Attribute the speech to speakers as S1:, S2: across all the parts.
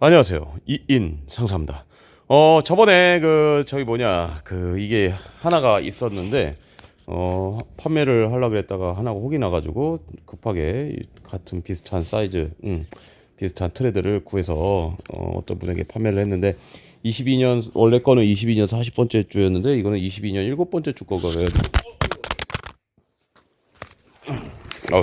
S1: 안녕하세요. 이인 상사입니다. 어, 저번에 그 저기 뭐냐 그 이게 하나가 있었는데 어, 판매를 하려고 그랬다가 하나가 혹이 나가지고 급하게 이 같은 비슷한 사이즈, 음, 비슷한 트레드를 구해서 어, 어떤 분에게 판매를 했는데 22년 원래 거는 22년 40번째 주였는데 이거는 22년 7번째 주 거가 그래가지고 어,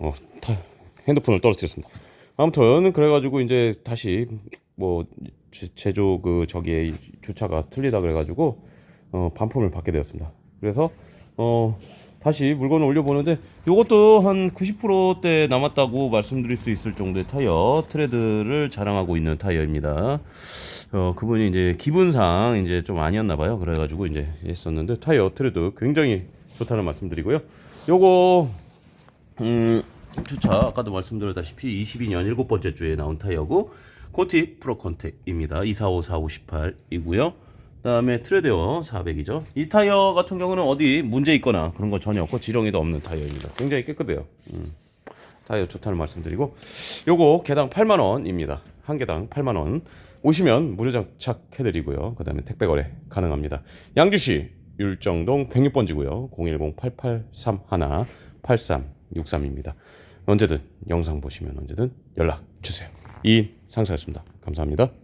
S1: 어, 타, 핸드폰을 떨어뜨렸습니다. 아무튼 그래가지고 이제 다시 뭐 제- 제조 그 저기에 주차가 틀리다 그래가지고 어, 반품을 받게 되었습니다. 그래서 어 다시 물건을 올려보는데 이것도 한 90%대 남았다고 말씀드릴 수 있을 정도의 타이어 트레드를 자랑하고 있는 타이어입니다. 어 그분이 이제 기분상 이제 좀 아니었나 봐요. 그래가지고 이제 했었는데 타이어 트레드 굉장히 좋다는 말씀드리고요. 요거 음, 주차 아까도 말씀드렸다시피 22년 일곱 번째 주에 나온 타이어고 코티 프로 컨택입니다. 2454518이고요. 그다음에 트레데어 400이죠. 이 타이어 같은 경우는 어디 문제 있거나 그런 거 전혀 없고 지렁이도 없는 타이어입니다. 굉장히 깨끗해요. 음. 타이어 좋다는 말씀드리고 요거 개당 8만 원입니다. 한 개당 8만 원. 오시면 무료 장착 해 드리고요. 그다음에 택배 거래 가능합니다. 양주시 율정동 106번지고요. 010-8831-8363입니다. 언제든 영상 보시면 언제든 연락 주세요. 이 상사였습니다. 감사합니다.